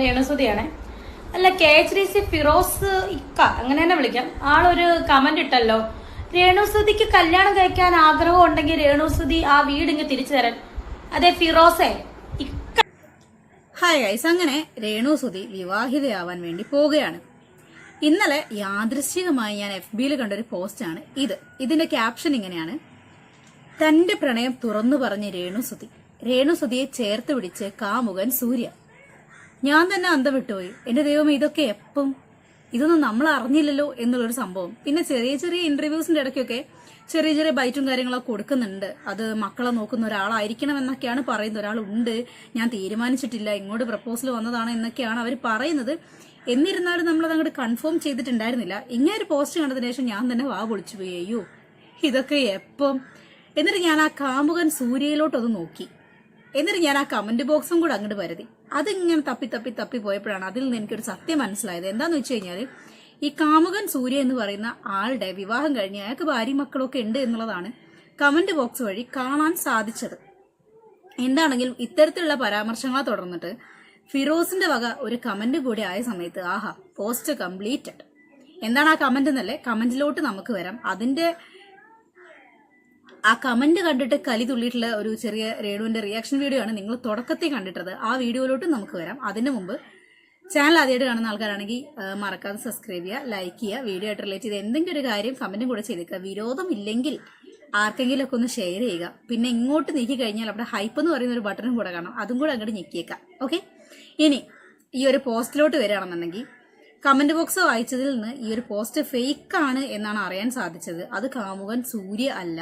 രേണുസുതിയാണേ അല്ല K H D C Firoz ഇക്ക അങ്ങനെ തന്നെ വിളിക്കാം. ആളൊരു കമന്റ് ഇട്ടല്ലോ. രേണുസുതിക്ക് കല്യാണം കഴിക്കാൻ ആഗ്രഹം ഉണ്ടെങ്കിൽ രേണുസുതി ആ വീട് ഇങ്ങ് തിരിച്ചു തരാൻ. അതെ ഫിറോസേ ഇക്ക. ഹായ് ഗൈസ് അങ്ങനെ രേണുസുതി വിവാഹിതയാവാൻ വേണ്ടി പോവുകയാണ്. ഇന്നലെ യാദൃശ്ചികമായി ഞാൻ എഫ് ബിയിൽ കണ്ടൊരു പോസ്റ്റാണ് ഇത്. ഇതിന്റെ ക്യാപ്ഷൻ ഇങ്ങനെയാണ്. തന്റെ പ്രണയം തുറന്നു പറഞ്ഞ് രേണുസുതി രേണുസുതിയെ ചേർത്ത് പിടിച്ച് കാമുകൻ സൂര്യ. ഞാൻ തന്നെ അന്തം വിട്ടുപോയി എന്റെ ദൈവമേ ഇതൊക്കെ എപ്പം? ഇതൊന്നും നമ്മൾ അറിഞ്ഞില്ലല്ലോ എന്നുള്ളൊരു സംഭവം. പിന്നെ ചെറിയ ചെറിയ ഇന്റർവ്യൂസിന്റെ ഇടയ്ക്കൊക്കെ ചെറിയ ചെറിയ ബൈറ്റും കാര്യങ്ങളൊക്കെ കൊടുക്കുന്നുണ്ട്. അത് മക്കളെ നോക്കുന്ന ഒരാളായിരിക്കണം എന്നൊക്കെയാണ് പറയുന്നത്. ഒരാളുണ്ട്. ഞാൻ തീരുമാനിച്ചിട്ടില്ല. ഇങ്ങോട്ട് പ്രപ്പോസൽ വന്നതാണ് എന്നൊക്കെയാണ് അവർ പറയുന്നത്. എന്നിരുന്നാലും നമ്മൾ അതങ്ങോട്ട് കൺഫേം ചെയ്തിട്ടുണ്ടായിരുന്നില്ല. ഇങ്ങനെ ഒരു പോസ്റ്റ് കണ്ടതിന് ശേഷം ഞാൻ തന്നെ വാ പൊളിച്ചു പോയി. അയ്യോ ഇതൊക്കെ എപ്പം? എന്നിട്ട് ഞാൻ ആ കാമുകൻ സൂര്യയിലോട്ടൊന്ന് നോക്കി. എന്നിട്ട് ഞാൻ ആ കമന്റ് ബോക്സും കൂടെ അങ്ങോട്ട് വരുതി അതിങ്ങനെ തപ്പി തപ്പി തപ്പി പോയപ്പോഴാണ് അതിൽ നിന്ന് എനിക്കൊരു സത്യം മനസ്സിലായത്. എന്താന്ന് വെച്ച് കഴിഞ്ഞാൽ ഈ കാമുകൻ സൂര്യ എന്ന് പറയുന്ന ആളുടെ വിവാഹം കഴിഞ്ഞ് അയാൾക്ക് ഭാര്യ മക്കളൊക്കെ ഉണ്ട് എന്നുള്ളതാണ് കമന്റ് ബോക്സ് വഴി കാണാൻ സാധിച്ചത്. എന്താണെങ്കിലും ഇത്തരത്തിലുള്ള പരാമർശങ്ങളെ തുടർന്നിട്ട് ഫിറോസിന്റെ വക ഒരു കമന്റ് കൂടി ആയ സമയത്ത് ആഹാ പോസ്റ്റ് കംപ്ലീറ്റഡ് എന്താണ് ആ കമന്റ് എന്നല്ലേ? കമന്റിലോട്ട് നമുക്ക് വരാം. അതിന്റെ ആ കമന്റ് കണ്ടിട്ട് കലി തുള്ളിയിട്ടുള്ള ഒരു ചെറിയ രേണുവിന്റെ റിയാക്ഷൻ വീഡിയോ ആണ് നിങ്ങൾ തുടക്കത്തിൽ കണ്ടിട്ടത്. ആ വീഡിയോയിലോട്ട് നമുക്ക് വരാം. അതിന് മുമ്പ് ചാനൽ ആദ്യമായിട്ട് കാണുന്ന ആൾക്കാരാണെങ്കിൽ മറക്കാതെ സബ്സ്ക്രൈബ് ചെയ്യുക ലൈക്ക് ചെയ്യുക വീഡിയോ ആയിട്ട് റിലേറ്റ് ചെയ്ത് എന്തെങ്കിലും ഒരു കാര്യം കമന്റും കൂടെ ചെയ്തേക്കുക. വിരോധം ഇല്ലെങ്കിൽ ആർക്കെങ്കിലും ഒക്കെ ഒന്ന് ഷെയർ ചെയ്യുക. പിന്നെ ഇങ്ങോട്ട് നീക്കി കഴിഞ്ഞാൽ അവിടെ ഹൈപ്പ് എന്ന് പറയുന്ന ഒരു ബട്ടണും കൂടെ കാണാം. അതും കൂടെ അങ്ങോട്ട് ഞെക്കിയേക്കാം. ഓക്കെ ഇനി ഈ ഒരു പോസ്റ്റിലോട്ട് വരികയാണെന്നുണ്ടെങ്കിൽ കമന്റ് ബോക്സ് വായിച്ചതിൽ നിന്ന് ഈ ഒരു പോസ്റ്റ് ഫേക്ക് ആണ് എന്നാണ് അറിയാൻ സാധിച്ചത്. അത് കാമുകൻ സൂര്യ അല്ല.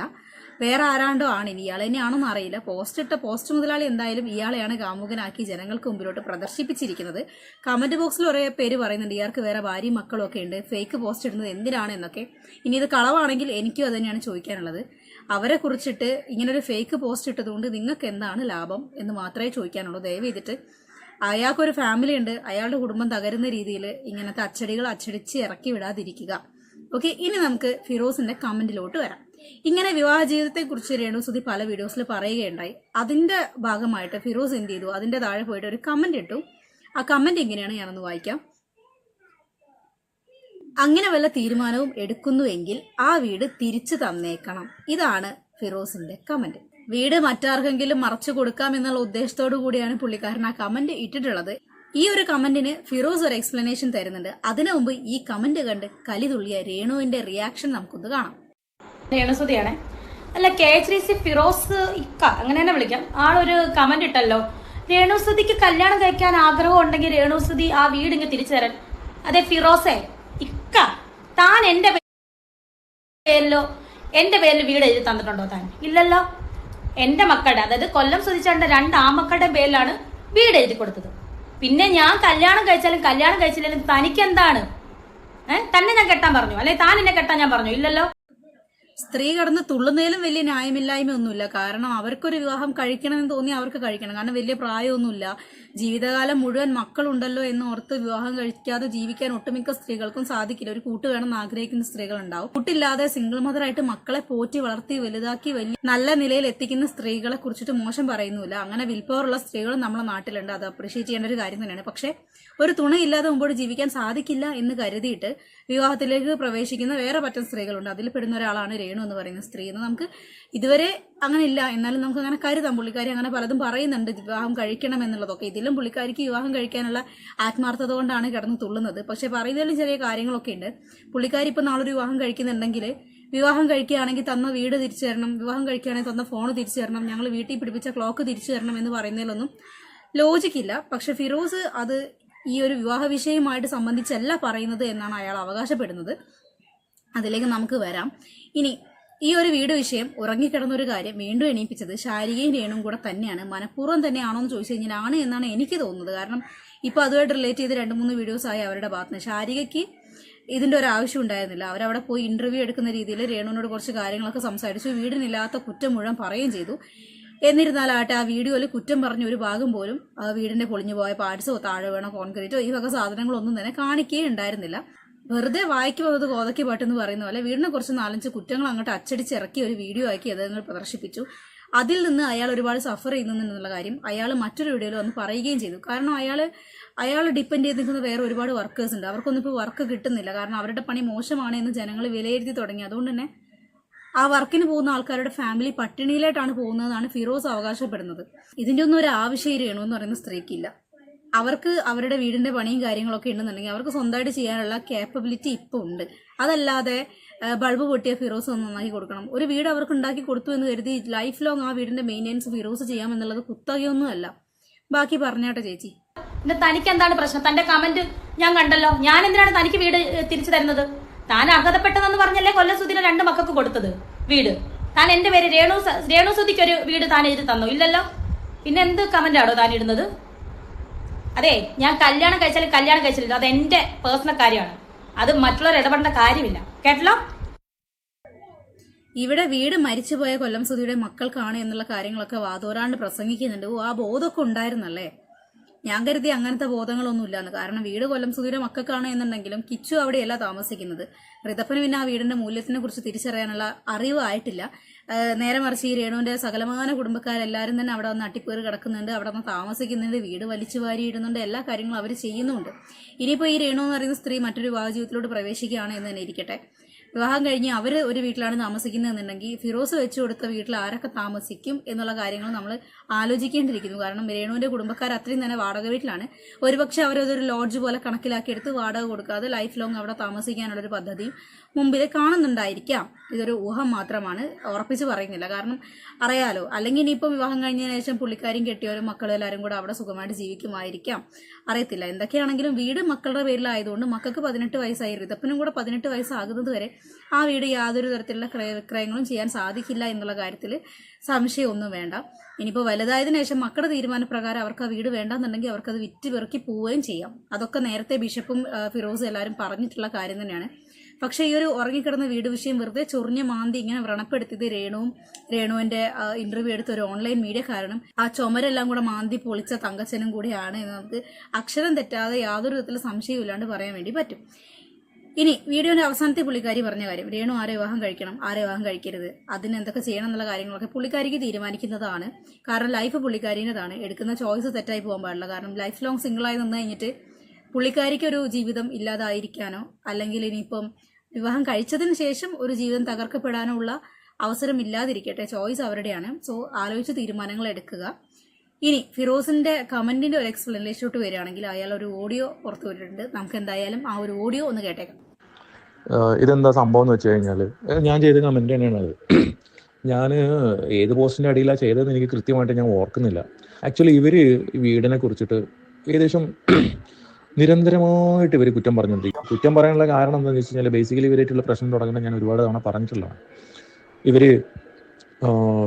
വേറെ ആരാണ്ടോ ആണ് ഇനി ഇയാൾ തന്നെയാണെന്ന് അറിയില്ല. പോസ്റ്റ് ഇട്ട പോസ്റ്റ് മുതലാളി എന്തായാലും ഇയാളെയാണ് കാമുകനാക്കി ജനങ്ങൾക്ക് മുമ്പിലോട്ട് പ്രദർശിപ്പിച്ചിരിക്കുന്നത്. കമന്റ് ബോക്സിൽ ഒരേ പേര് പറയുന്നുണ്ട് ഇയാൾക്ക് വേറെ ഭാര്യയും മക്കളും ഒക്കെ ഉണ്ട്. ഫേക്ക് പോസ്റ്റ് ഇടുന്നത് എന്തിനാണ് എന്നൊക്കെ. ഇനി ഇത് കളവാണെങ്കിൽ എനിക്കും അത് തന്നെയാണ് ചോദിക്കാനുള്ളത്. അവരെ കുറിച്ചിട്ട് ഇങ്ങനൊരു ഫേക്ക് പോസ്റ്റ് ഇട്ടതുകൊണ്ട് നിങ്ങൾക്ക് എന്താണ് ലാഭം എന്ന് മാത്രമേ ചോദിക്കാനുള്ളൂ. ദയവ് ചെയ്തിട്ട് അയാൾക്കൊരു ഫാമിലി ഉണ്ട്. അയാളുടെ കുടുംബം തകരുന്ന രീതിയിൽ ഇങ്ങനത്തെ അച്ചടികൾ അച്ചടിച്ച് ഇറക്കി വിടാതിരിക്കുക. ഓക്കെ ഇനി നമുക്ക് ഫിറോസിന്റെ കമന്റിലോട്ട് വരാം. ഇങ്ങനെ വിവാഹ കുറിച്ച് രേണുസുതി പല വീഡിയോസിൽ പറയുകയുണ്ടായി. അതിന്റെ ഭാഗമായിട്ട് ഫിറോസ് എന്ത് ചെയ്തു? അതിന്റെ താഴെ പോയിട്ട് ഒരു കമന്റ് ഇട്ടു. ആ കമന്റ് എങ്ങനെയാണ് ഞാനൊന്ന് വായിക്കാം. അങ്ങനെ വല്ല തീരുമാനവും എടുക്കുന്നുവെങ്കിൽ ആ വീട് തിരിച്ചു തന്നേക്കണം. ഇതാണ് ഫിറോസിന്റെ കമന്റ് വീട് മറ്റാർക്കെങ്കിലും മറച്ചു കൊടുക്കാം എന്നുള്ള ഉദ്ദേശത്തോടു കൂടിയാണ് പുള്ളിക്കാരൻ ആ കമന്റ് ഇട്ടിട്ടുള്ളത്. ഈ ഒരു കമന്റിന് ഫിറോസ് ഒരു എക്സ്പ്ലനേഷൻ തരുന്നുണ്ട്. അതിനു മുമ്പ് ഈ കമന്റ് കണ്ട് കലിതുള്ളിയ രേണുവിന്റെ റിയാക്ഷൻ നമുക്കൊന്ന് കാണാം. രേണുസുതിയാണേ അല്ല K H D C Firoz ഇക്ക അങ്ങനെ തന്നെ വിളിക്കാം. ആളൊരു കമന്റ് ഇട്ടല്ലോ. രേണുസുതിക്ക് കല്യാണം കഴിക്കാൻ ആഗ്രഹം ഉണ്ടെങ്കിൽ രേണുസുതി ആ വീട് ഇങ്ങ് തിരിച്ചു തരാൻ. അതെ ഫിറോസേ ഇക്ക താൻ എന്റെ പേരിലോ എന്റെ പേരിൽ വീട് എഴുതി തന്നിട്ടുണ്ടോ താൻ? ഇല്ലല്ലോ. എന്റെ മക്കളുടെ അതായത് കൊല്ലം സുതിച്ചാണ്ട രണ്ട് ആമക്കളുടെ പേരിലാണ് വീട് എഴുതി കൊടുത്തത്. പിന്നെ ഞാൻ കല്യാണം കഴിച്ചാലും കല്യാണം കഴിച്ചില്ലെങ്കിലും തനിക്ക് എന്താണ് തന്നെ ഞാൻ കെട്ടാൻ പറഞ്ഞു. അല്ലെ താൻ എന്നെ കെട്ടാൻ ഞാൻ പറഞ്ഞു. ഇല്ലല്ലോ. സ്ത്രീ കടന്ന് തുള്ളുന്നതിലും വലിയ ന്യായമില്ലായ്മ ഒന്നുമില്ല കാരണം അവർക്കൊരു വിവാഹം കഴിക്കണമെന്ന് തോന്നി അവർക്ക് കഴിക്കണം. കാരണം വലിയ പ്രായമൊന്നുമില്ല. ജീവിതകാലം മുഴുവൻ മക്കളുണ്ടല്ലോ എന്ന് ഓർത്ത് വിവാഹം കഴിക്കാതെ ജീവിക്കാൻ ഒട്ടുമിക്ക സ്ത്രീകൾക്കും സാധിക്കില്ല. ഒരു കൂട്ട് വേണമെന്ന് ആഗ്രഹിക്കുന്ന സ്ത്രീകൾ ഉണ്ടാവും കൂട്ടില്ലാതെ സിംഗിൾ മദറായിട്ട് മക്കളെ പോറ്റി വളർത്തി വലുതാക്കി വലിയ നല്ല നിലയിൽ എത്തിക്കുന്ന സ്ത്രീകളെ കുറിച്ചിട്ട് മോശം പറയുന്നില്ല അങ്ങനെ വിൽപ്പവറുള്ള സ്ത്രീകളും നമ്മുടെ നാട്ടിലുണ്ട്. അത് അപ്രീഷിയേറ്റ് ചെയ്യേണ്ട ഒരു കാര്യം തന്നെയാണ്. പക്ഷേ ഒരു തുണയില്ലാതെ മുമ്പോട്ട് ജീവിക്കാൻ സാധിക്കില്ല എന്ന് കരുതിയിട്ട് വിവാഹത്തിലേക്ക് പ്രവേശിക്കുന്ന വേറെ പറ്റുന്ന സ്ത്രീകളുണ്ട്. അതിൽ പെടുന്ന ഒരാളാണ് എന്ന് പറയുന്ന സ്ത്രീ. എന്ന് നമുക്ക് ഇതുവരെ അങ്ങനെ ഇല്ല എന്നാലും നമുക്ക് അങ്ങനെ കരുതാം. പുള്ളിക്കാരി അങ്ങനെ പലതും പറയുന്നുണ്ട്. വിവാഹം കഴിക്കണം എന്നുള്ളതൊക്കെ. ഇതിലും പുള്ളിക്കാരിക്ക് വിവാഹം കഴിക്കാനുള്ള ആത്മാർത്ഥത കൊണ്ടാണ് കിടന്ന് തുള്ളുന്നത്. പക്ഷെ പറയുന്നതിലും ചെറിയ കാര്യങ്ങളൊക്കെ ഉണ്ട്. പുള്ളിക്കാരി ഇപ്പൊ നാളൊരു വിവാഹം കഴിക്കുന്നുണ്ടെങ്കിൽ വിവാഹം കഴിക്കുകയാണെങ്കിൽ തന്ന വീട് തിരിച്ചു തരണം. വിവാഹം കഴിക്കുകയാണെങ്കിൽ തന്ന ഫോൺ തിരിച്ചു തരണം. ഞങ്ങൾ വീട്ടിൽ പിടിപ്പിച്ച ക്ലോക്ക് തിരിച്ചു തരണം എന്ന് പറയുന്നതിലൊന്നും ലോജിക്കില്ല പക്ഷെ ഫിറോസ് അത് ഈ ഒരു വിവാഹ വിഷയമായിട്ട് സംബന്ധിച്ചല്ല പറയുന്നത് എന്നാണ് അയാൾ അവകാശപ്പെടുന്നത്. അതിലേക്ക് നമുക്ക് വരാം. ഇനി ഈ ഒരു വീട് വിഷയം ഉറങ്ങിക്കിടന്ന ഒരു കാര്യം വീണ്ടും എണീപ്പിച്ചത് ശാരികയും രേണും കൂടെ തന്നെയാണ്. മനഃപൂർവം തന്നെയാണോ എന്ന് ചോദിച്ചു കഴിഞ്ഞാൽ ആണ് എന്നാണ് എനിക്ക് തോന്നുന്നത്. കാരണം ഇപ്പോൾ അതുമായിട്ട് റിലേറ്റ് ചെയ്ത് രണ്ട് മൂന്ന് വീഡിയോസ് ആയി അവരുടെ ഭാഗത്ത് നിന്ന്. ശാരികയ്ക്ക് ഇതിന്റെ ഒരു ആവശ്യം ഉണ്ടായിരുന്നില്ല. അവരവിടെ പോയി ഇന്റർവ്യൂ എടുക്കുന്ന രീതിയിൽ രേണുവിനോട് കുറച്ച് കാര്യങ്ങളൊക്കെ സംസാരിച്ചു. വീടിനില്ലാത്ത കുറ്റം മുഴുവൻ പറയുകയും ചെയ്തു. എന്നിരുന്നാലാട്ടെ ആ വീഡിയോയിൽ കുറ്റം പറഞ്ഞ ഒരു ഭാഗം പോലും ആ വീടിന്റെ പൊളിഞ്ഞു പോയ പാർട്സോ താഴെ വീണ കോൺക്രീറ്റോ ഈ വക സാധനങ്ങളൊന്നും തന്നെ കാണിക്കുകയും ഉണ്ടായിരുന്നില്ല വെറുതെ വായിക്ക് പോകുന്നത് പാട്ട് പാട്ടെന്ന് പറയുന്ന പോലെ വീടിനെ കുറച്ച് നാലഞ്ച് കുറ്റങ്ങൾ അങ്ങോട്ട് അച്ചടിച്ച് ഇറക്കി ഒരു വീഡിയോ ആക്കി അത് നിങ്ങൾ പ്രദർശിപ്പിച്ചു. അതിൽ നിന്ന് അയാൾ ഒരുപാട് സഫർ ചെയ്യുന്നുണ്ടെന്നുള്ള കാര്യം അയാൾ മറ്റൊരു വീഡിയോയിൽ വന്ന് പറയുകയും ചെയ്തു. കാരണം അയാൾ അയാൾ ഡിപ്പെൻഡ് ചെയ്ത് നിൽക്കുന്ന വേറെ ഒരുപാട് വർക്കേഴ്സ് ഉണ്ട്. അവർക്കൊന്നും ഇപ്പോൾ വർക്ക് കിട്ടുന്നില്ല. കാരണം അവരുടെ പണി മോശമാണ് എന്ന് ജനങ്ങൾ വിലയിരുത്തി തുടങ്ങി. അതുകൊണ്ട് തന്നെ ആ വർക്കിന് പോകുന്ന ആൾക്കാരുടെ ഫാമിലി പട്ടിണിയിലായിട്ടാണ് പോകുന്നതെന്നാണ് ഫിറോസ് അവകാശപ്പെടുന്നത്. ഇതിന്റെ ഒന്നും ഒരു ആവശ്യം രേണു എന്ന് പറയുന്ന സ്ത്രീക്കില്ല അവർക്ക് അവരുടെ വീടിന്റെ പണിയും കാര്യങ്ങളൊക്കെ ഉണ്ടെന്നുണ്ടെങ്കിൽ അവർക്ക് സ്വന്തമായിട്ട് ചെയ്യാനുള്ള കേപ്പബിലിറ്റി ഇപ്പോൾ ഉണ്ട്. അതല്ലാതെ ബൾബ് പൊട്ടിയ ഫിറോസ് ഒന്ന് നന്നാക്കി കൊടുക്കണം. ഒരു വീട് അവർക്ക് ഉണ്ടാക്കി കൊടുത്തു എന്ന് കരുതി ലൈഫ് ലോങ് ആ വീടിന്റെ മെയിന്റെനൻസ് ഫിറോസ് ചെയ്യാം ചെയ്യാമെന്നുള്ളത് കുത്തകയൊന്നുമല്ല ബാക്കി പറഞ്ഞാട്ടെ ചേച്ചി. പിന്നെ തനിക്ക് എന്താണ് പ്രശ്നം? തന്റെ കമന്റ് ഞാൻ കണ്ടല്ലോ. ഞാൻ എന്തിനാണ് തനിക്ക് വീട് തിരിച്ചു തരുന്നത്? താൻ അർഹതപ്പെട്ടതെന്ന് പറഞ്ഞല്ലേ കൊല്ലസുദിന് രണ്ട് മക്കൾക്ക് കൊടുത്തത് വീട്. താൻ എന്റെ പേര് രേണു രേണുസുദിക്ക് ഒരു വീട് താൻ എഴുതി തന്നു? ഇല്ലല്ലോ. പിന്നെ എന്ത് കമന്റ് ആണോ താൻ ഇടുന്നത്? അതെ ഞാൻ കല്യാണം കഴിച്ചാലും കല്യാണം കഴിച്ചില്ല അത് എന്റെ പേഴ്സണൽ കാര്യമാണ്. അത് മറ്റുള്ളവർ ഇടപെടേണ്ട കാര്യമില്ല. കേട്ടല്ലോ? ഇവിടെ വീട് മരിച്ചുപോയ കൊല്ലം സുധിയുടെ മക്കൾക്കാണ് എന്നുള്ള കാര്യങ്ങളൊക്കെ വാതോരാണ്ട് പ്രസംഗിക്കുന്നുണ്ട്. ആ ബോധമൊക്കെ ഉണ്ടായിരുന്നല്ലേ? ഞാൻ കരുതി അങ്ങനത്തെ ബോധങ്ങളൊന്നും ഇല്ലാന്ന്. കാരണം വീട് കൊല്ലം സുധീര മക്കൾക്കാണ് എന്നുണ്ടെങ്കിലും കിച്ചു അവിടെയല്ല താമസിക്കുന്നത്. ഋതപ്പന് പിന്നെ ആ വീടിന്റെ മൂല്യത്തിനെ കുറിച്ച് തിരിച്ചറിയാനുള്ള അറിവായിട്ടില്ല നേരെ മറിച്ച് ഈ രേണുവിന്റെ സകലമാന കുടുംബക്കാരെല്ലാവരും തന്നെ അവിടെ വന്ന് അട്ടിപ്പേറ് കിടക്കുന്നുണ്ട്. അവിടെ വന്ന് താമസിക്കുന്നുണ്ട്. വീട് വലിച്ചു വാരിയിടുന്നുണ്ട്. എല്ലാ കാര്യങ്ങളും അവർ ചെയ്യുന്നുണ്ട് ഇനിയിപ്പോൾ ഈ രേണു എന്ന് പറയുന്ന സ്ത്രീ മറ്റൊരു വിവാഹ ജീവിതത്തിലോട്ട് പ്രവേശിക്കുകയാണ് എന്ന് തന്നെ ഇരിക്കട്ടെ. വിവാഹം കഴിഞ്ഞ് അവർ ഒരു വീട്ടിലാണ് താമസിക്കുന്നതെന്നുണ്ടെങ്കിൽ ഫിറോസ് വെച്ച് കൊടുത്ത വീട്ടിൽ ആരൊക്കെ താമസിക്കും എന്നുള്ള കാര്യങ്ങൾ നമ്മൾ ആലോചിക്കേണ്ടിയിരിക്കുന്നു. കാരണം രേണുവിന്റെ കുടുംബക്കാർ അത്രയും തന്നെ വാടക വീട്ടിലാണ്. ഒരുപക്ഷെ അവരതൊരു ലോഡ്ജ് പോലെ കണക്കിലാക്കിയെടുത്ത് വാടക കൊടുക്കാതെ ലൈഫ് ലോങ് അവിടെ താമസിക്കാനുള്ളൊരു പദ്ധതിയും മുമ്പിൽ കാണുന്നുണ്ടായിരിക്കാം. ഇതൊരു ഊഹം മാത്രമാണ്. ഉറപ്പിച്ച് പറയുന്നില്ല. കാരണം അറിയാലോ അല്ലെങ്കിൽ ഇനിയിപ്പം വിവാഹം കഴിഞ്ഞതിന് ശേഷം പുള്ളിക്കാരും കെട്ടിയവരും മക്കളും എല്ലാവരും കൂടെ അവിടെ സുഖമായിട്ട് ജീവിക്കുമായിരിക്കാം. അറിയത്തില്ല. എന്തൊക്കെയാണെങ്കിലും വീട് മക്കളുടെ പേരിലായതുകൊണ്ട് മക്കൾക്ക് പതിനെട്ട് വയസ്സായി ഋതപ്പനും കൂടെ പതിനെട്ട് വയസ്സാകുന്നത് വരെ ആ വീട് യാതൊരു തരത്തിലുള്ള ക്രയ വിക്രയങ്ങളും ചെയ്യാൻ സാധിക്കില്ല എന്നുള്ള കാര്യത്തിൽ സംശയമൊന്നും വേണ്ട. ഇനിയിപ്പോൾ വലുതായതിനു ശേഷം മക്കളുടെ തീരുമാനപ്രകാരം അവർക്ക് ആ വീട് വേണ്ടെന്നുണ്ടെങ്കിൽ അവർക്കത് വിറ്റ് പെറുക്കി പോവുകയും ചെയ്യാം. അതൊക്കെ നേരത്തെ ബിഷപ്പും ഫിറോസും എല്ലാവരും പറഞ്ഞിട്ടുള്ള കാര്യം തന്നെയാണ്. പക്ഷേ ഈ ഒരു ഉറങ്ങിക്കിടന്ന വീട് വിഷയം വെറുതെ ചൊറിഞ്ഞ മാന്തി ഇങ്ങനെ വ്രണപ്പെടുത്തിയത് രേണുവും രേണുവിന്റെ ഇന്റർവ്യൂ എടുത്ത ഒരു ഓൺലൈൻ മീഡിയ കാരണം ആ ചുമരെല്ലാം കൂടെ മാന്തി പൊളിച്ച തങ്കച്ചനും കൂടിയാണ് എന്ന് നമുക്ക് അക്ഷരം തെറ്റാതെ യാതൊരു വിധത്തിൽ സംശയമില്ലാണ്ട് പറയാൻ വേണ്ടി പറ്റും. ഇനി വീഡിയോന്റെ അവസാനത്തെ പുള്ളിക്കാരി പറഞ്ഞ കാര്യം രേണു ആരെ വിവാഹം കഴിക്കണം ആരെ വിവാഹം കഴിക്കരുത് അതിന് എന്തൊക്കെ ചെയ്യണം എന്നുള്ള കാര്യങ്ങളൊക്കെ പുള്ളിക്കാരിക്ക് തീരുമാനിക്കുന്നതാണ്. കാരണം ലൈഫ് പുള്ളിക്കാരിന്റെതാണ് എടുക്കുന്ന ചോയ്സ് തെറ്റായി പോകാൻ പാടില്ല. കാരണം ലൈഫ് ലോങ് സിംഗിളായി നിന്ന് കഴിഞ്ഞിട്ട് പുള്ളിക്കാരിക്കൊരു ജീവിതം ഇല്ലാതായിരിക്കാനോ അല്ലെങ്കിൽ ഇനിയിപ്പം വിവാഹം കഴിച്ചതിന് ശേഷം ഒരു ജീവിതം തകർക്കപ്പെടാനുള്ള അവസരം ഇല്ലാതിരിക്കട്ടെ ചോയ്സ് അവരുടെയാണ്. സോ ആലോചിച്ച് തീരുമാനങ്ങൾ എടുക്കുക. ഇനി ഫിറോസിന്റെ കമന്റിന്റെ ഒരു എക്സ്പ്ലനേഷനോട്ട് വരികയാണെങ്കിൽ അയാൾ ഒരു ഓഡിയോ പുറത്തു വിട്ടിട്ടുണ്ട്. നമുക്ക് എന്തായാലും ആ ഒരു ഓഡിയോ ഒന്ന് കേട്ടേക്കാം. ഇതെന്താ സംഭവം എന്ന് വെച്ച് കഴിഞ്ഞാൽ ഞാൻ ചെയ്ത കമന്റ് തന്നെയാണ് അത്. ഞാൻ ഏത് പോസ്റ്റിന്റെ അടിയിലാണ് ചെയ്തതെന്ന് എനിക്ക് കൃത്യമായിട്ട് ഞാൻ ഓർക്കുന്നില്ല. ആക്ച്വലി ഇവർ വീടിനെ കുറിച്ചിട്ട് ഏകദേശം നിരന്തരമായിട്ട് ഇവർ കുറ്റം പറഞ്ഞുകൊണ്ടിരിക്കും. കുറ്റം പറയാനുള്ള കാരണം എന്താണെന്ന് വെച്ച് കഴിഞ്ഞാൽ ബേസിക്കലി ഇവരായിട്ടുള്ള പ്രശ്നം തുടങ്ങുന്നത് ഞാൻ ഒരുപാട് തവണ പറഞ്ഞിട്ടുള്ളതാണ്. ഇവർ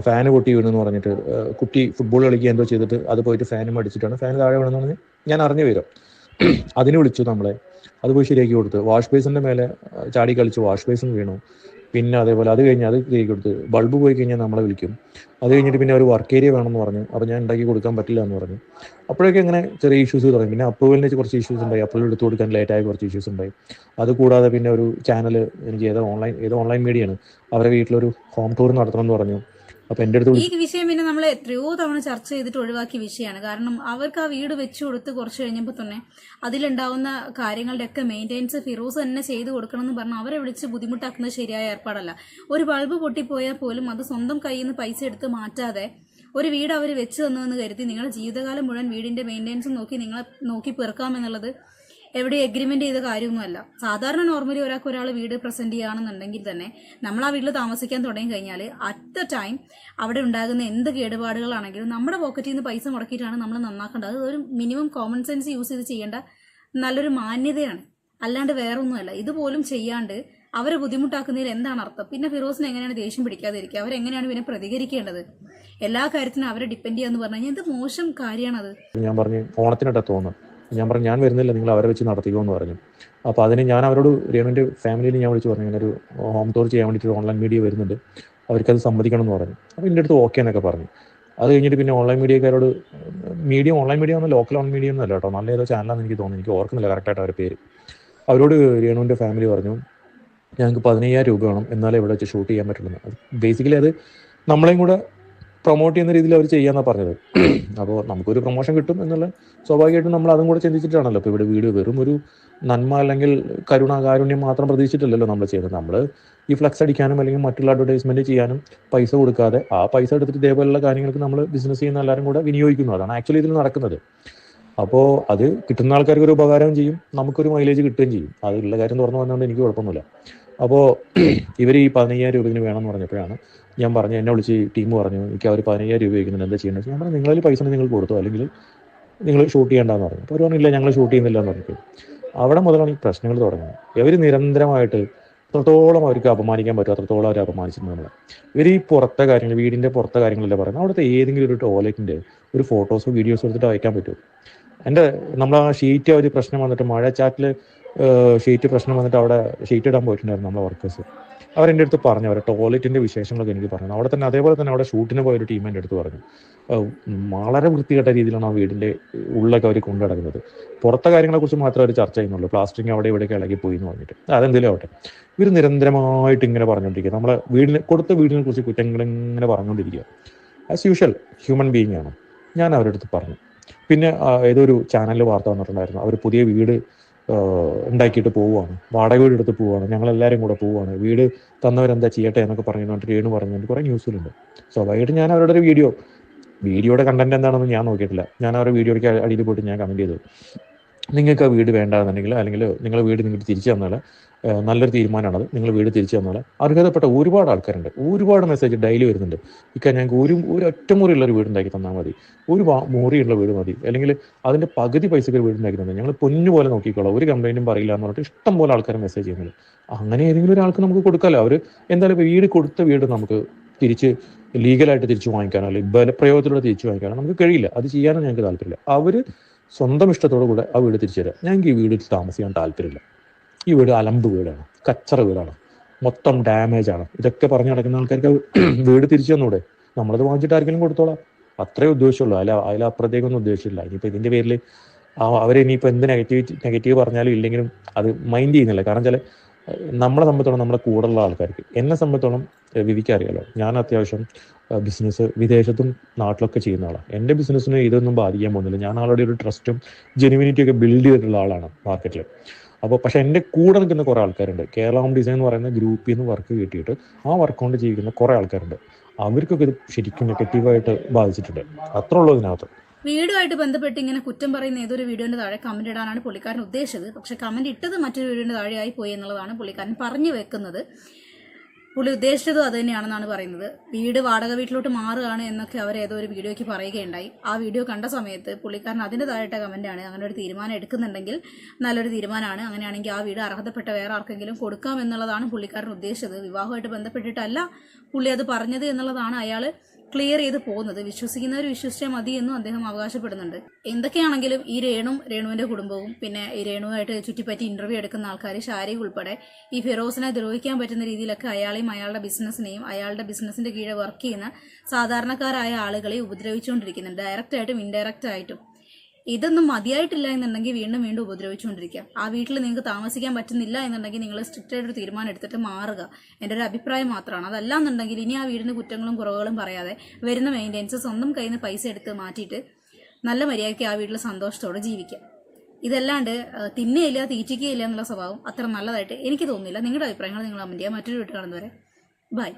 ഫാന് പൊട്ടി വീണെന്ന് പറഞ്ഞിട്ട് കുട്ടി ഫുട്ബോൾ കളിക്കുക എന്തോ ചെയ്തിട്ട് അത് പോയിട്ട് ഫാനും അടിച്ചിട്ടാണ്. ഫാൻ താഴെ വീണെന്ന് പറഞ്ഞ് ഞാൻ അറിഞ്ഞു വരും. അതിന് വിളിച്ചു നമ്മളെ. അത് പോയി ശരിയാക്കി കൊടുത്തു. വാഷ് ബേസിന്റെ മേലെ ചാടി കളിച്ചു വാഷ് ബേസിൻ വീണു. പിന്നെ അതേപോലെ അത് കഴിഞ്ഞ് അത് ശരിയാക്കി കൊടുത്ത് ബൾബ് പോയി കഴിഞ്ഞാൽ നമ്മളെ വിളിക്കും. അത് കഴിഞ്ഞിട്ട് പിന്നെ ഒരു വർക്ക് ഏരിയ വേണമെന്ന് പറഞ്ഞു. അപ്പോൾ ഞാൻ ഉണ്ടാക്കി കൊടുക്കാൻ പറ്റില്ല എന്ന് പറഞ്ഞു. അപ്പോഴൊക്കെ ഇങ്ങനെ ചെറിയ ഇഷ്യൂസ് തുടങ്ങി. പിന്നെ അപ്രൂവലിന് കുറച്ച് ഇഷ്യൂസ് ഉണ്ടായി. അപ്രൂവൽ എടുത്തു കൊടുക്കാൻ ലേറ്റായ കുറച്ച് ഇഷ്യൂസ് ഉണ്ടായി. അത് കൂടാതെ പിന്നെ ഒരു ചാനൽ എനിക്ക് ഏതോ ഓൺലൈൻ ഏതോ ഓൺലൈൻ മീഡിയയാണ് അവരെ വീട്ടിലൊരു ഹോം ടൂർ നടത്തണം എന്ന് പറഞ്ഞു. അപ്പോൾ എന്റെ അടുത്ത് ഈ വിഷയം പിന്നെ നമ്മൾ എത്രയോ തവണ ചർച്ച ചെയ്തിട്ട് ഒഴിവാക്കിയ വിഷയമാണ് കാരണം അവർക്ക് ആ വീട് വെച്ചു കൊടുത്ത് കുറച്ച് കഴിഞ്ഞപ്പോൾ തന്നെ അതിലുണ്ടാവുന്ന കാര്യങ്ങളുടെ ഒക്കെ മെയിന്റെനൻസ് ഫിറോസ് തന്നെ ചെയ്തു കൊടുക്കണം എന്ന് പറഞ്ഞാൽ അവരെ വിളിച്ച് ബുദ്ധിമുട്ടാക്കുന്നത് ശരിയായ ഏർപ്പാടല്ല. ഒരു ബൾബ് പൊട്ടിപ്പോയാൽ പോലും അത് സ്വന്തം കയ്യിൽ നിന്ന് പൈസ എടുത്ത് മാറ്റാതെ ഒരു വീട് അവർ വെച്ച് തന്നു എന്ന് കരുതി നിങ്ങളുടെ ജീവിതകാലം മുഴുവൻ വീടിന്റെ മെയിന്റെനൻസ് നോക്കി നിങ്ങളെ നോക്കി പെറുക്കാമെന്നുള്ളത് എവിടെ എഗ്രിമെന്റ് ചെയ്ത കാര്യമൊന്നുമല്ല. സാധാരണ നോർമലി ഒരാൾക്ക് ഒരാൾ വീട് പ്രസന്റ് ചെയ്യുകയാണെന്നുണ്ടെങ്കിൽ തന്നെ നമ്മൾ ആ വീട്ടിൽ താമസിക്കാൻ തുടങ്ങി കഴിഞ്ഞാൽ അറ്റ് ദ ടൈം അവിടെ ഉണ്ടാകുന്ന എന്ത് കേടുപാടുകളാണെങ്കിലും നമ്മുടെ പോക്കറ്റിൽ നിന്ന് പൈസ മുടക്കിയിട്ടാണ് നമ്മൾ നന്നാക്കേണ്ടത്. അതൊരു മിനിമം കോമൺ സെൻസ് യൂസ് ചെയ്ത് ചെയ്യേണ്ട നല്ലൊരു മാന്യതയാണ്. അല്ലാണ്ട് വേറൊന്നുമല്ല. ഇതുപോലും ചെയ്യാണ്ട് അവരെ ബുദ്ധിമുട്ടാക്കുന്നതിൽ എന്താണ് അർത്ഥം? പിന്നെ ഫിറോസിന് എങ്ങനെയാണ് ദേഷ്യം പിടിക്കാതിരിക്കുക? അവരെങ്ങനെയാണ് പിന്നെ പ്രതികരിക്കേണ്ടത്? എല്ലാ കാര്യത്തിനും അവരെ ഡിപ്പെൻഡ് ചെയ്യാന്ന് പറഞ്ഞു കഴിഞ്ഞാൽ എന്ത് മോശം കാര്യമാണത് ഞാൻ പറഞ്ഞു ഓണത്തിനിടെ തോന്നുന്നു. ഞാൻ പറഞ്ഞു ഞാൻ വരുന്നില്ല നിങ്ങൾ അവരെ വെച്ച് നടത്തിക്കോ എന്ന് പറഞ്ഞു. അപ്പോൾ അതിന് ഞാൻ അവരോട് രേണുവിന്റെ ഫാമിലിയിൽ ഞാൻ വിളിച്ച് പറഞ്ഞു ഇങ്ങനെ ഒരു ഹോം ടൂർ ചെയ്യാൻ വേണ്ടിയിട്ട് ഓൺലൈൻ മീഡിയ വരുന്നുണ്ട് അവർക്കത് സമ്മതിക്കണം എന്ന് പറഞ്ഞു. അപ്പോൾ എന്റെ അടുത്ത് ഓക്കെ എന്നൊക്കെ പറഞ്ഞു. അത് കഴിഞ്ഞിട്ട് പിന്നെ ഓൺലൈൻ മീഡിയക്കാരോട് മീഡിയ ഓൺലൈൻ മീഡിയ ഒന്നും ലോക്കൽ ഓൺ മീഡിയ ഒന്നും അല്ല കേട്ടോ. നല്ല ഏതോ ചാനലാണെന്ന് എനിക്ക് തോന്നുന്നു. എനിക്ക് ഓർക്കുന്നില്ല കറക്റ്റായിട്ട് അവരുടെ പേര്. അവരോട് രേണുവിന്റെ ഫാമിലി പറഞ്ഞു ഞങ്ങൾക്ക് പതിനയ്യായിരം രൂപ വേണം എന്നാലേ ഇവിടെ വെച്ച് ഷൂട്ട് ചെയ്യാൻ പറ്റുള്ളൂ. ബേസിക്കലി അത് നമ്മളെയും കൂടെ പ്രൊമോട്ട് ചെയ്യുന്ന രീതിയിൽ അവർ ചെയ്യാന്നാണ് പറഞ്ഞത്. അപ്പോൾ നമുക്കൊരു പ്രൊമോഷൻ കിട്ടും എന്നുള്ള സ്വാഭാവികമായിട്ടും നമ്മൾ അതും കൂടെ ചിന്തിച്ചിട്ടാണല്ലോ. ഇപ്പോൾ ഇവിടെ വീഡിയോ വെറും ഒരു നന്മ അല്ലെങ്കിൽ കരുണ കാരുണ്യം മാത്രം പ്രതീക്ഷിച്ചിട്ടല്ലോ നമ്മൾ ചെയ്യുന്നത്. നമ്മൾ ഈ ഫ്ലക്സ് അടിക്കാനും അല്ലെങ്കിൽ മറ്റുള്ള അഡ്വർടൈസ്മെന്റ് ചെയ്യാനും പൈസ കൊടുക്കാതെ ആ പൈസ എടുത്തിട്ട് ഇതേപോലെയുള്ള കാര്യങ്ങൾക്ക് നമ്മൾ ബിസിനസ് ചെയ്യുന്ന എല്ലാവരും കൂടെ വിനിയോഗിക്കുന്നു. അതാണ് ആക്ച്വലി ഇതിൽ നടക്കുന്നത്. അപ്പോൾ അത് കിട്ടുന്ന ആൾക്കാർക്ക് ഒരു ഉപകാരം ചെയ്യും. നമുക്കൊരു മൈലേജ് കിട്ടുകയും ചെയ്യും. അതുള്ള കാര്യം തുറന്നു വന്നുകൊണ്ട് എനിക്ക് കുഴപ്പമൊന്നുമില്ല. അപ്പോൾ ഇവർ ഈ പതിനയ്യായിരം രൂപ ഇതിന് വേണമെന്ന് പറഞ്ഞപ്പോഴാണ് ഞാൻ പറഞ്ഞു എന്നെ വിളിച്ച് ടീം പറഞ്ഞു എനിക്ക് അവർ പതിനയ്യായിരം രൂപ വയ്ക്കുന്നുണ്ട് എന്താ ചെയ്യുന്നത് ഞാൻ പറഞ്ഞു നിങ്ങളിൽ പൈസ നിങ്ങൾ കൊടുത്തു അല്ലെങ്കിൽ നിങ്ങൾ ഷൂട്ട് ചെയ്യേണ്ടെന്ന് പറഞ്ഞു. അപ്പോൾ അവർ പറഞ്ഞില്ല ഞങ്ങൾ ഷൂട്ട് ചെയ്യുന്നില്ല എന്ന് പറഞ്ഞു അവിടെ മുതലാണ് ഈ പ്രശ്നങ്ങൾ തുടങ്ങുന്നത്. ഇവർ നിരന്തരമായിട്ട് അത്രത്തോളം അവർക്ക് അപമാനിക്കാൻ പറ്റും അത്രത്തോളം അവർ അപമാനിച്ചിട്ടുണ്ട് നമ്മളെ. ഇവർ ഈ പുറത്തെ കാര്യങ്ങൾ വീടിന്റെ പുറത്തെ കാര്യങ്ങളല്ല പറയുന്നത് അവിടുത്തെ ഏതെങ്കിലും ഒരു ടോയ്ലറ്റിന്റെ ഒരു ഫോട്ടോസോ വീഡിയോസോ എടുത്തിട്ട് അയക്കാൻ പറ്റും എന്റെ നമ്മൾ ആ ഷീറ്റ് ഒരു പ്രശ്നം വന്നിട്ട് മഴ ചാറ്റിൽ ഷീറ്റ് പ്രശ്നം വന്നിട്ട് അവിടെ ഷീറ്റ് ഇടാൻ പോയിട്ടുണ്ടായിരുന്നു നമ്മളെ വർക്കേഴ്സ് അവരെന്റെ അടുത്ത് പറഞ്ഞു അവരെ ടോയ്ലറ്റിന്റെ വിശേഷങ്ങളൊക്കെ എനിക്ക് പറഞ്ഞു. അവിടെ തന്നെ അതേപോലെ തന്നെ അവിടെ ഷൂട്ടിന് പോയ ഒരു ടീം എന്റെ അടുത്ത് പറഞ്ഞു. വളരെ വൃത്തികെട്ട രീതിയിലാണ് ആ വീടിന്റെ ഉള്ളൊക്കെ അവർ കൊണ്ടു നടക്കുന്നത്. പുറത്തെ കാര്യങ്ങളെ കുറിച്ച് മാത്രമേ അവർ ചർച്ച ചെയ്യുന്നുള്ളൂ. പ്ലാസ്റ്റിക് അവിടെ ഇവിടെയൊക്കെ ഇളകി പോയി എന്ന് പറഞ്ഞിട്ട്. അതെന്തെങ്കിലും ആവട്ടെ. ഇവർ നിരന്തരമായിട്ട് ഇങ്ങനെ പറഞ്ഞുകൊണ്ടിരിക്കുക. നമ്മളെ വീടിനെ കൊടുത്ത വീടിനെ കുറിച്ച് കുറ്റങ്ങൾ ഇങ്ങനെ പറഞ്ഞുകൊണ്ടിരിക്കുക. ആസ് യൂഷ്വൽ ഹ്യൂമൻ ബീയിങ് ആണ്. ഞാൻ അവരുടെ അടുത്ത് പറഞ്ഞു. പിന്നെ ഏതോ ഏതൊരു ചാനലിൽ വാർത്ത വന്നിട്ടുണ്ടായിരുന്നു. അവർ പുതിയ വീട് ഉണ്ടാക്കിയിട്ട് പോവുകയാണ്. വാടക വീട് എടുത്ത് പോവുകയാണ്. ഞങ്ങളെല്ലാവരും കൂടെ പോവുകയാണ്. വീട് തന്നവരെന്താ ചെയ്യട്ടെ എന്നൊക്കെ പറഞ്ഞുകൊണ്ട് രേണു പറഞ്ഞുകൊണ്ട് കുറേ ന്യൂസിലുണ്ട്. സ്വാഭാവികമായിട്ട് ഞാൻ അവരുടെ ഒരു വീഡിയോ വീഡിയോയുടെ കണ്ടന്റ് എന്താണെന്ന് ഞാൻ നോക്കിയിട്ടില്ല. ഞാൻ അവരുടെ വീഡിയോയ്ക്ക് അടിയിൽ പോയിട്ട് ഞാൻ കമന്റ് ചെയ്തു. നിങ്ങൾക്ക് ആ വീട് വേണ്ടാന്നുണ്ടെങ്കിൽ അല്ലെങ്കിൽ നിങ്ങൾ വീട് നിങ്ങൾക്ക് തിരിച്ചു തന്നാൽ നല്ലൊരു തീരുമാനമാണത്. നിങ്ങൾ വീട് തിരിച്ചു തന്നാൽ അർഹതപ്പെട്ട ഒരുപാട് ആൾക്കാരുണ്ട്. ഒരുപാട് മെസ്സേജ് ഡെയിലി വരുന്നുണ്ട്. ഇക്ക ഞങ്ങൾക്ക് ഒരു ഒരു ഒറ്റമുറിയുള്ള ഒരു വീട് ഉണ്ടാക്കി തന്നാൽ മതി. ഒരു മുറിയുള്ള വീട് മതി. അല്ലെങ്കിൽ അതിന്റെ പകുതി പൈസക്ക് വീട് ഉണ്ടാക്കി തന്നെ ഞങ്ങൾ പൊന്നു പോലെ നോക്കിക്കോളാം. ഒരു കംപ്ലൈന്റും പറയില്ല എന്ന് പറഞ്ഞിട്ട് ഇഷ്ടം പോലെ ആൾക്കാർ മെസ്സേജ് ചെയ്യുന്നത് അങ്ങനെ ഏതെങ്കിലും ഒരാൾക്ക് നമുക്ക് കൊടുക്കാമല്ലോ അവർ എന്തായാലും വീട് കൊടുത്ത വീട് നമുക്ക് തിരിച്ച് ലീഗലായിട്ട് തിരിച്ചു വാങ്ങിക്കാനോ അല്ലെങ്കിൽ ബലപ്രയോഗത്തിലൂടെ തിരിച്ചു വാങ്ങിക്കാനോ നമുക്ക് കഴിയില്ല. അത് ചെയ്യാനും ഞങ്ങൾക്ക് താല്പര്യമില്ല. അവർ സ്വന്തം ഇഷ്ടത്തോടു കൂടെ ആ വീട് തിരിച്ചു തരാം. ഞങ്ങൾക്ക് ഈ വീട് താമസിക്കാൻ താല്പര്യമില്ല. ഈ വീട് അലമ്പ് വീടാണ് കച്ചറ വീടാണ്. മൊത്തം ഡാമേജ് ആണ്. ഇതൊക്കെ പറഞ്ഞു നടക്കുന്ന ആൾക്കാർക്ക് വീട് തിരിച്ചു തന്നൂടെ? നമ്മളത് വാങ്ങിച്ചിട്ട് ആർക്കെങ്കിലും കൊടുത്തോളാം. അത്രേ ഉദ്ദേശമുള്ളൂ. അല്ല അതിലപ്പുറത്തേക്കൊന്നും ഉദ്ദേശമില്ല ഇനിയിപ്പോൾ ഇതിന്റെ പേരിൽ അവരെ ഇനിയിപ്പോൾ എന്ത് നെഗറ്റീവ് നെഗറ്റീവ് പറഞ്ഞാലും ഇല്ലെങ്കിലും അത് മൈൻഡ് ചെയ്യുന്നില്ല. കാരണം വെച്ചാൽ നമ്മളെ സംബന്ധിച്ചോളം നമ്മുടെ കൂടെയുള്ള ആൾക്കാർക്ക്. എന്നെ സംബന്ധിച്ചോളം വിവിക്ക് അറിയാലോ ഞാൻ അത്യാവശ്യം ബിസിനസ് വിദേശത്തും നാട്ടിലൊക്കെ ചെയ്യുന്ന ആളാണ്. എന്റെ ബിസിനസ്സിന് ഇതൊന്നും ബാധിക്കാൻ പോകുന്നില്ല. ഞാൻ ആളുടെ ഒരു ട്രസ്റ്റും ജെനുവിനിറ്റി ഒക്കെ ബിൽഡ് ചെയ്തിട്ടുള്ള ആളാണ് മാർക്കറ്റിൽ അപ്പോൾ പക്ഷെ എന്റെ കൂടെ നിൽക്കുന്ന കുറേ ആൾക്കാരുണ്ട്. കേരള ഹോം ഡിസൈൻ എന്ന് പറയുന്ന ഗ്രൂപ്പിൽ നിന്ന് വർക്ക് കിട്ടിയിട്ട് ആ വർക്ക് കൊണ്ട് ജീവിക്കുന്ന കുറേ ആൾക്കാരുണ്ട്. അവർക്കൊക്കെ ഇത് ശരിക്കും നെഗറ്റീവായിട്ട് ബാധിച്ചിട്ടുണ്ട്. അത്ര ഉള്ളൂ ഇതിനകത്ത്. വീടുമായിട്ട് ബന്ധപ്പെട്ട് ഇങ്ങനെ കുറ്റം പറയുന്ന ഏതൊരു വീഡിയോന്റെ താഴെ കമന്റ് ഇടാനാണ് പുള്ളിക്കാരൻ ഉദ്ദേശിച്ചത്. പക്ഷെ കമന്റ് ഇട്ടത് മറ്റൊരു വീഡിയോന്റെ താഴെയായി പോയി എന്നുള്ളതാണ് പുള്ളിക്കാരൻ പറഞ്ഞു വെക്കുന്നത്. പുള്ളി ഉദ്ദേശിച്ചതും അത് തന്നെയാണെന്നാണ് പറയുന്നത്. വീട് വാടക വീട്ടിലോട്ട് മാറുകയാണ് എന്നൊക്കെ അവർ ഏതോ ഒരു വീഡിയോയ്ക്ക് പറയുകയുണ്ടായി. ആ വീഡിയോ കണ്ട സമയത്ത് പുള്ളിക്കാരൻ അതിന്റെ താഴെട്ട കമന്റാണ് അങ്ങനെ ഒരു തീരുമാനം എടുക്കുന്നുണ്ടെങ്കിൽ നല്ലൊരു തീരുമാനമാണ്. അങ്ങനെയാണെങ്കിൽ ആ വീട് അർഹതപ്പെട്ട വേറെ ആർക്കെങ്കിലും കൊടുക്കാം എന്നുള്ളതാണ് പുള്ളിക്കാരൻ ഉദ്ദേശിച്ചത്. വിവാഹമായിട്ട് ബന്ധപ്പെട്ടിട്ടല്ല പുള്ളി അത് പറഞ്ഞത് എന്നുള്ളതാണ് അയാൾ ക്ലിയർ ചെയ്ത് പോകുന്നത്. വിശ്വസിക്കുന്നവർ വിശ്വസിച്ചാൽ മതി എന്നും അദ്ദേഹം അവകാശപ്പെടുന്നുണ്ട്. എന്തൊക്കെയാണെങ്കിലും ഈ രേണും രേണുവിന്റെ കുടുംബവും പിന്നെ ഈ രേണുവായിട്ട് ചുറ്റിപ്പറ്റി ഇന്റർവ്യൂ എടുക്കുന്ന ആൾക്കാർ ഷാരി ഉൾപ്പെടെ ഈ ഫിറോസിനെ ദ്രോഹിക്കാൻ പറ്റുന്ന രീതിയിലൊക്കെ അയാളെയും അയാളുടെ ബിസിനസ്സിനെയും അയാളുടെ ബിസിനസ്സിന്റെ കീഴെ വർക്ക് ചെയ്യുന്ന സാധാരണക്കാരായ ആളുകളെ ഉപദ്രവിച്ചുകൊണ്ടിരിക്കുന്നുണ്ട്. ഡയറക്റ്റായിട്ടും ഇൻഡയറക്റ്റ് ആയിട്ടും. ഇതൊന്നും മതിയായിട്ടില്ല എന്നുണ്ടെങ്കിൽ വീണ്ടും വീണ്ടും ഉപദ്രവിച്ചുകൊണ്ടിരിക്കുക. ആ വീട്ടിൽ നിങ്ങൾക്ക് താമസിക്കാൻ പറ്റുന്നില്ല എന്നുണ്ടെങ്കിൽ നിങ്ങൾ സ്ട്രിക്റ്റ് ആയിട്ട് ഒരു തീരുമാനം എടുത്തിട്ട് മാറുക. എന്റെ ഒരു അഭിപ്രായം മാത്രമാണ്. അതല്ല എന്നുണ്ടെങ്കിൽ ഇനി ആ വീടിന് കുറ്റങ്ങളും കുറവുകളും പറയാതെ വരുന്ന മെയിന്റെനൻസ് സ്വന്തം കയ്യിൽ നിന്ന് പൈസ എടുത്ത് മാറ്റിയിട്ട് നല്ല മര്യാദയ്ക്ക് ആ വീട്ടിൽ സന്തോഷത്തോടെ ജീവിക്കാം ഇതല്ലാണ്ട് തിന്നുകയില്ല തീറ്റിക്കുകയില്ല എന്നുള്ള സ്വഭാവം അത്ര നല്ലതായിട്ട് എനിക്ക് തോന്നുന്നില്ല. നിങ്ങളുടെ അഭിപ്രായങ്ങൾ നിങ്ങൾ കമന്റ് മറ്റൊരു വീട്ടിൽ കാണുന്നവരെ ബൈ